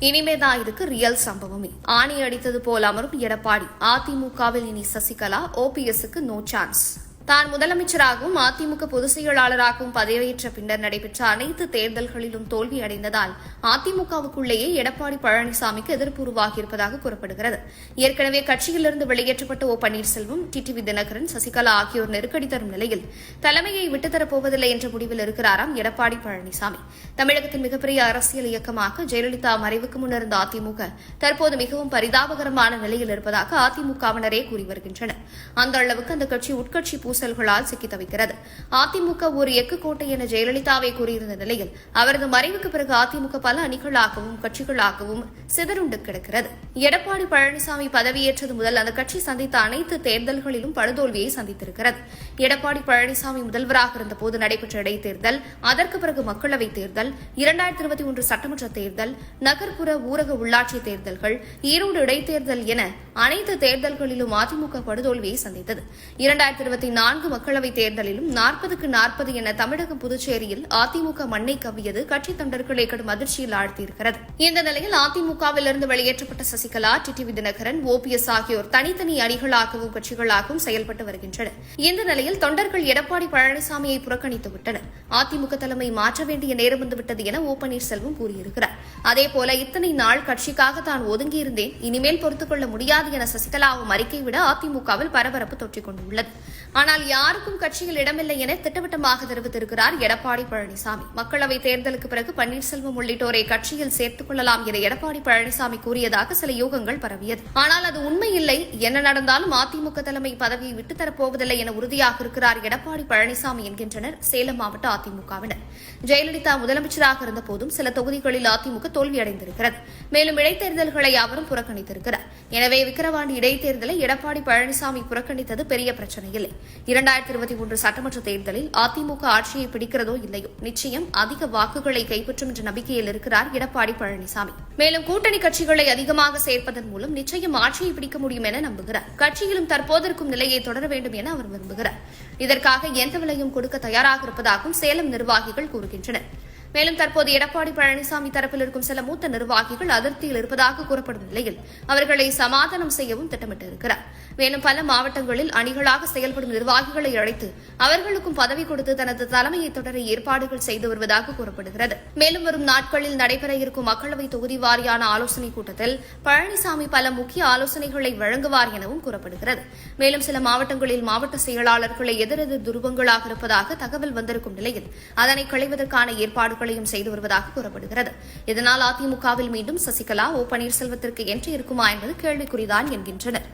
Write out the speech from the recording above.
இனிமேதான் இதுக்கு ரியல் சம்பவமே. ஆணி அடித்தது போல் அமரும் எடப்பாடி. அதிமுகவில் இனி சசிகலா ஓபிஎஸ்க்கு நோ சான்ஸ் தான் முதலமைச்சராகவும் அதிமுக பொதுச் செயலாளராகவும் பதவியேற்ற பின்னர் நடைபெற்ற அனைத்து தேர்தல்களிலும் தோல்வியடைந்ததால் அதிமுகவுக்குள்ளேயே எடப்பாடி பழனிசாமிக்கு எதிர்ப்பு உருவாகியிருப்பதாக கூறப்படுகிறது. ஏற்கனவே கட்சியிலிருந்து வெளியேற்றப்பட்ட ஓ. பன்னீர்செல்வம் டிடிவி தினகரன் சசிகலா ஆகியோர் நெருக்கடி தரும் நிலையில் தலைமையை விட்டுத்தரப் போவதில்லை என்ற முடிவில் இருக்கிறாராம் எடப்பாடி பழனிசாமி. தமிழகத்தின் மிகப்பெரிய அரசியல் இயக்கமாக ஜெயலலிதா மறைவுக்கு முன்னிருந்த அதிமுக தற்போது மிகவும் பரிதாபகரமான நிலையில் இருப்பதாக அதிமுகவினரே கூறி வருகின்றனர். அந்த அளவுக்கு அந்த கட்சி உட்கட்சி பூசல்களால் சிக்கி தவிக்கிறது. அதிமுக ஒரு எக்கு கோட்டை என ஜெயலலிதாவை கூறியிருந்த நிலையில் அவரது மறைவுக்கு பிறகு அதிமுக பல அணிகளாகவும் கட்சிகளாகவும் சிதறுண்டு கிடக்கிறது. எடப்பாடி பழனிசாமி பதவியேற்றது முதல் அந்த கட்சி சந்தித்த அனைத்து தேர்தல்களிலும் படுதோல்வியை சந்தித்திருக்கிறது. எடப்பாடி பழனிசாமி முதல்வராக இருந்தபோது நடைபெற்ற இடைத்தேர்தல் அதற்கு பிறகு மக்களவைத் தேர்தல் இரண்டாயிரத்தி இருபத்தி ஒன்று சட்டமன்ற தேர்தல் நகர்ப்புற ஊரக உள்ளாட்சி தேர்தல்கள் ஈரோடு இடைத்தேர்தல் என அனைத்து தேர்தல்களிலும் அதிமுக படுதோல்வியை சந்தித்தது. இரண்டாயிரத்தி இருபத்தி நான்கு நான்கு மக்களவைத் தேர்தலிலும் நாற்பதுக்கு நாற்பது என தமிழகம் புதுச்சேரியில் அதிமுக மண்ணை கவ்வியது கட்சித் தொண்டர்களை கடும் அதிர்ச்சியில் ஆழ்த்தியிருக்கிறது. இந்த நிலையில் அதிமுகவிலிருந்து வெளியேற்றப்பட்ட சசிகலா டிடிவி தினகரன் ஓபிஎஸ் ஆகியோர் தனித்தனி அணிகளாகவும் கட்சிகளாகவும் செயல்பட்டு வருகின்றனர். இந்த நிலையில் தொண்டர்கள் எடப்பாடி பழனிசாமியை புறக்கணித்துவிட்டனர் அதிமுக தலைமை மாற்ற வேண்டிய நேரம் வந்துவிட்டது என ஓ பன்னீர்செல்வம் கூறியிருக்கிறார். அதேபோல இத்தனை நாள் கட்சிக்காக தான் ஒதுங்கியிருந்தேன். இனிமேல் பொறுத்துக் கொள்ள முடியாது என சசிகலாவும் அறிக்கை விட அதிமுகவில் பரபரப்பு தொற்றிக் கொண்டுள்ளது. ஆனால் யாருக்கும் கட்சியில் இடமில்லை என திட்டவட்டமாக தெரிவித்திருக்கிறார் எடப்பாடி பழனிசாமி. மக்களவைத் தேர்தலுக்கு பிறகு பன்னீர்செல்வம் உள்ளிட்டோரை கட்சியில் சேர்த்துக் கொள்ளலாம் என எடப்பாடி பழனிசாமி கூறியதாக சில யூகங்கள் பரவியது. ஆனால் அது உண்மை இல்லை என்ன நடந்தாலும் அதிமுக தலைமை பதவியை விட்டுத்தரப்போவதில்லை என உறுதியாக இருக்கிறார் எடப்பாடி பழனிசாமி என்கின்றனர் சேலம் மாவட்ட அதிமுகவினர். ஜெயலலிதா முதலமைச்சராக இருந்தபோதும் சில தொகுதிகளில் அதிமுக தோல்வியடைந்திருக்கிறது. மேலும் இடைத்தேர்தல்களை அவரும் புறக்கணித்திருக்கிறார். எனவே விக்கிரவாண்டி இடைத்தேர்தலை எடப்பாடி பழனிசாமி புறக்கணித்தது பெரிய பிரச்சனை இல்லை இரண்டாயிரத்தி இருபத்தி ஒன்று சட்டமன்ற தேர்தலில் அதிமுக ஆட்சியை பிடிக்கிறதோ இல்லையோ? நிச்சயம் அதிக வாக்குகளை கைப்பற்றும் என்ற நம்பிக்கையில் இருக்கிறார் எடப்பாடி பழனிசாமி. மேலும் கூட்டணி கட்சிகளை அதிகமாக சேர்ப்பதன் மூலம் நிச்சயம் ஆட்சியை பிடிக்க முடியும் என நம்புகிறார். கட்சியிலும் தற்போதிருக்கும் நிலையை தொடர வேண்டும் என அவர் விரும்புகிறார். இதற்காக எந்த விலையும் கொடுக்க தயாராக இருப்பதாகவும் சேலம் நிர்வாகிகள் கூறுகின்றனர். மேலும் தற்போது எடப்பாடி பழனிசாமி தரப்பில் இருக்கும் சில மூத்த நிர்வாகிகள் அதிருப்தியில் இருப்பதாக கூறப்படும் நிலையில் அவர்களை சமாதானம் செய்யவும் திட்டமிட்டிருக்கிறார். மேலும் பல மாவட்டங்களில் அணிகளாக செயல்படும் நிர்வாகிகளை அழைத்து அவர்களுக்கும் பதவி கொடுத்து தனது தலைமையை தொடர ஏற்பாடுகள் செய்து வருவதாக கூறப்படுகிறது. மேலும் வரும் நாட்களில் நடைபெற இருக்கும் மக்களவை தொகுதி வாரியான ஆலோசனைக் கூட்டத்தில் பழனிசாமி பல முக்கிய ஆலோசனைகளை வழங்குவார் எனவும் கூறப்படுகிறது. மேலும் சில மாவட்டங்களில் மாவட்ட செயலாளர்களை எதிரெதிர் துருவங்களாக இருப்பதாக தகவல் வந்திருக்கும் நிலையில் அதனை களைவதற்கான ஏற்பாடுகள் ஏற்பாடுகளையும் செய்து வருவதாக கூறப்படுகிறது. இதனால் அதிமுகவில் மீண்டும் சசிகலா ஓ பன்னீர்செல்வத்திற்கு என்று இருக்குமா என்பது கேள்விக்குறிதான் என்கின்றனர்.